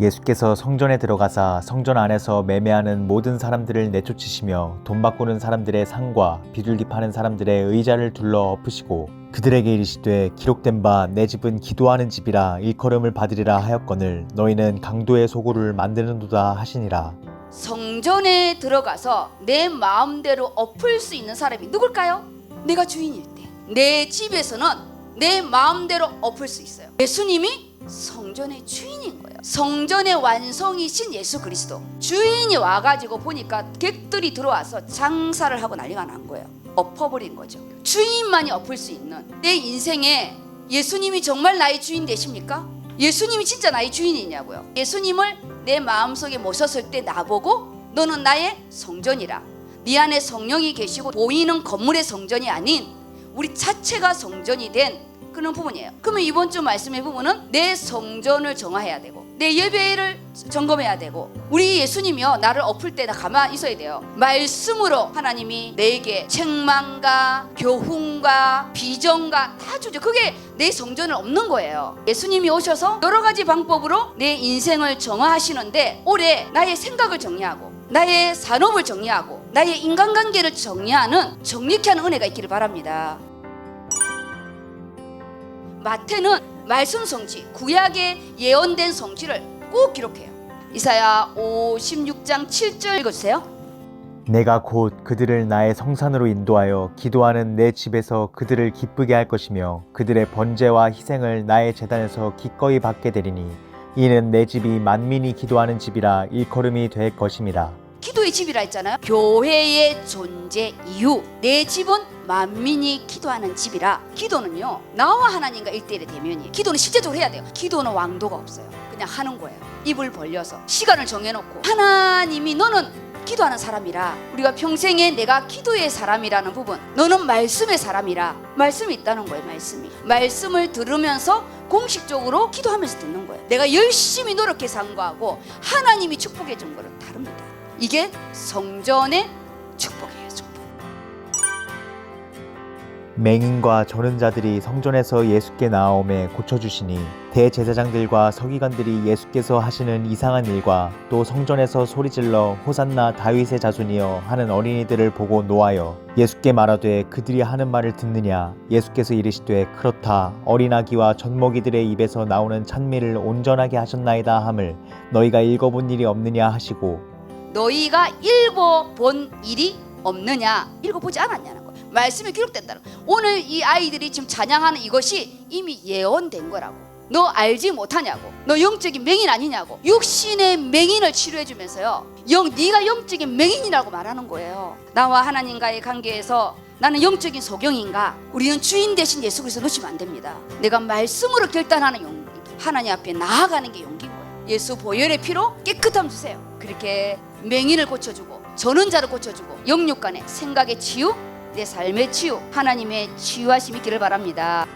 예수께서 성전에 들어가사 성전 안에서 매매하는 모든 사람들을 내쫓으시며 돈 바꾸는 사람들의 상과 비둘기 파는 사람들의 의자를 둘러 엎으시고 그들에게 이르시되 기록된 바 내 집은 기도하는 집이라 일컬음을 받으리라 하였거늘 너희는 강도의 소굴을 만드는도다 하시니라 성전에 들어가서 내 마음대로 엎을 수 있는 사람이 누굴까요? 내가 주인일 때. 내 집에서는 내 마음대로 엎을 수 있어요. 예수님이 성전의 주인인 거예요. 성전의 완성이신 예수 그리스도. 주인이 와가지고 보니까 객들이 들어와서 장사를 하고 난리가 난 거예요. 엎어버린 거죠. 주인만이 엎을 수 있는 내 인생에 예수님이 정말 나의 주인 되십니까? 예수님이 진짜 나의 주인이냐고요. 예수님을 내 마음속에 모셨을 때 나보고 너는 나의 성전이라. 네 안에 성령이 계시고 보이는 건물의 성전이 아닌 우리 자체가 성전이 된 그런 부분이에요. 그러면 이번 주 말씀의 부분은 내 성전을 정화해야 되고 내 예배를 점검해야 되고 우리 예수님이요 나를 엎을 때나 가만 있어야 돼요. 말씀으로 하나님이 내게 책망과 교훈과 비전과 다 주죠. 그게 내 성전을 엎는 거예요. 예수님이 오셔서 여러 가지 방법으로 내 인생을 정화하시는데 올해 나의 생각을 정리하고 나의 산업을 정리하고 나의 인간관계를 정리하는 정리케 하는 은혜가 있기를 바랍니다. 마태는 말씀 성취, 구약의 예언된 성취를 꼭 기록해요. 이사야 56장 7절 읽어주세요. 내가 곧 그들을 나의 성산으로 인도하여 기도하는 내 집에서 그들을 기쁘게 할 것이며 그들의 번제와 희생을 나의 재단에서 기꺼이 받게 되리니 이는 내 집이 만민이 기도하는 집이라 일컬음이 될 것임이라 기도의 집이라 했잖아요. 교회의 존재 이유. 내 집은 만민이 기도하는 집이라. 기도는요. 나와 하나님과 일대일의 대면이에요. 기도는 실제적으로 해야 돼요. 기도는 왕도가 없어요. 그냥 하는 거예요. 입을 벌려서 시간을 정해놓고 하나님이 너는 기도하는 사람이라 우리가 평생에 내가 기도의 사람이라는 부분 너는 말씀의 사람이라 말씀이 있다는 거예요 말씀이 말씀을 들으면서 공식적으로 기도하면서 듣는 거예요 내가 열심히 노력해서 한 거하고 하나님이 축복해 준 다릅니다 이게 성전의 축복이에요 축복. 맹인과 저는 자들이 성전에서 예수께 나아오매 고쳐주시니 대제사장들과 서기관들이 예수께서 하시는 이상한 일과 또 성전에서 소리질러 호산나 다윗의 자손이여 하는 어린이들을 보고 노하여 예수께 말하되 그들이 하는 말을 듣느냐? 예수께서 이르시되 그렇다. 어린아기와 젖먹이들의 입에서 나오는 찬미를 온전하게 하셨나이다 함을 너희가 읽어본 일이 없느냐 하시고 너희가 읽어본 일이 없느냐? 읽어보지 않았냐는 거예요. 말씀이 기록된다는 거예요. 오늘 이 아이들이 지금 찬양하는 이것이 이미 예언된 거라고. 너 알지 못하냐고. 너 영적인 맹인 아니냐고. 육신의 맹인을 치료해 주면서요. 영 네가 영적인 맹인이라고 말하는 거예요. 나와 하나님과의 관계에서 나는 영적인 소경인가? 우리는 주인 대신 예수 그리스도 놓치면 안 됩니다. 내가 말씀으로 결단하는 용기 하나님 앞에 나아가는 게 거예요 예수 보혈의 피로 깨끗함 주세요. 그렇게 맹인을 고쳐주고 전원자를 고쳐주고 영육간의 생각의 치유 내 삶의 치유 하나님의 치유하심이 있기를 바랍니다.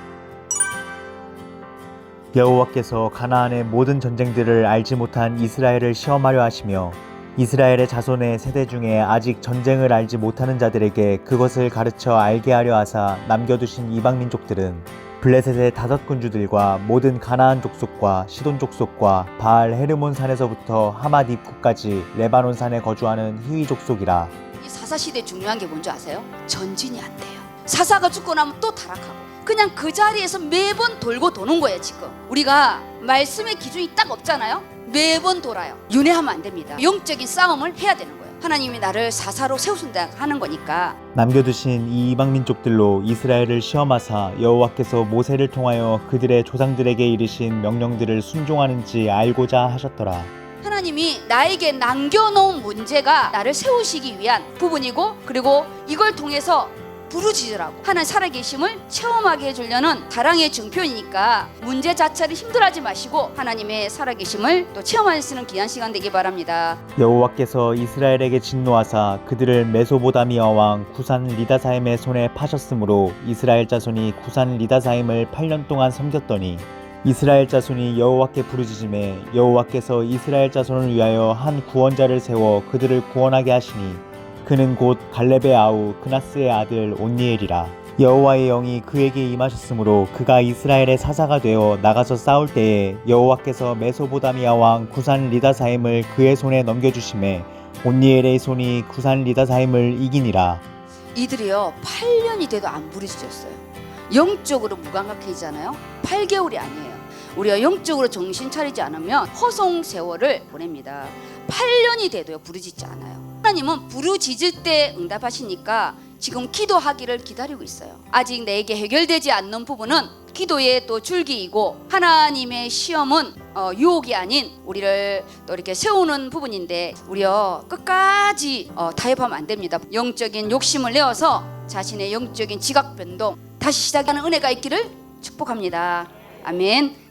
여호와께서 가나안의 모든 전쟁들을 알지 못한 이스라엘을 시험하려 하시며 이스라엘의 자손의 세대 중에 아직 전쟁을 알지 못하는 자들에게 그것을 가르쳐 알게 하려 하사 남겨두신 이방 민족들은 블레셋의 다섯 군주들과 모든 가나안 족속과 시돈 족속과 바알 헤르몬 산에서부터 하맛 입구까지 레바논 산에 거주하는 히위 족속이라 이 사사 시대 중요한 게 뭔지 아세요? 전진이 안 돼요. 사사가 죽고 나면 또 타락하고 그냥 그 자리에서 매번 돌고 도는 거예요 지금. 우리가 말씀의 기준이 딱 없잖아요. 매번 돌아요. 윤회하면 안 됩니다. 영적인 싸움을 해야 되는 거예요. 하나님이 나를 사사로 세우신다 하는 거니까 남겨두신 이 이방 민족들로 이스라엘을 시험하사 여호와께서 모세를 통하여 그들의 조상들에게 이르신 명령들을 순종하는지 알고자 하셨더라. 하나님이 나에게 남겨놓은 문제가 나를 세우시기 위한 부분이고 그리고 이걸 통해서 부르짖으라고 하나님 살아계심을 체험하게 해주려는 사랑의 증표이니까 문제 자체를 힘들어하지 마시고 하나님의 살아계심을 또 체험할 수 있는 귀한 시간 되기 바랍니다. 여호와께서 이스라엘에게 진노하사 그들을 메소보다미아 왕 구산 리다사임의 손에 파셨으므로 이스라엘 자손이 구산 리다사임을 8년 동안 섬겼더니 이스라엘 자손이 여호와께 부르짖음에 여호와께서 이스라엘 자손을 위하여 한 구원자를 세워 그들을 구원하게 하시니 그는 곧 갈렙의 아우 그나스의 아들 온니엘이라 여호와의 영이 그에게 임하셨으므로 그가 이스라엘의 사사가 되어 나가서 싸울 때에 여호와께서 메소보다미아 왕 구산 리다사임을 그의 손에 넘겨주심에 온니엘의 손이 구산 리다사임을 이기니라 이들이요 8년이 돼도 안 부르짖었어요. 영적으로 무감각해지잖아요. 8개월이 아니에요. 우리가 영적으로 정신 차리지 않으면 허송 세월을 보냅니다. 8년이 돼도요 부르짖지 않아요. 하나님은 부르짖을 때 응답하시니까 지금 기도하기를 기다리고 있어요. 아직 내게 해결되지 않는 부분은 기도의 또 줄기이고 하나님의 시험은 어, 유혹이 아닌 우리를 또 이렇게 세우는 부분인데 우리요 끝까지 어, 타협하면 안 됩니다. 영적인 욕심을 내어서 자신의 영적인 지각 변동 다시 시작하는 은혜가 있기를 축복합니다. 아멘.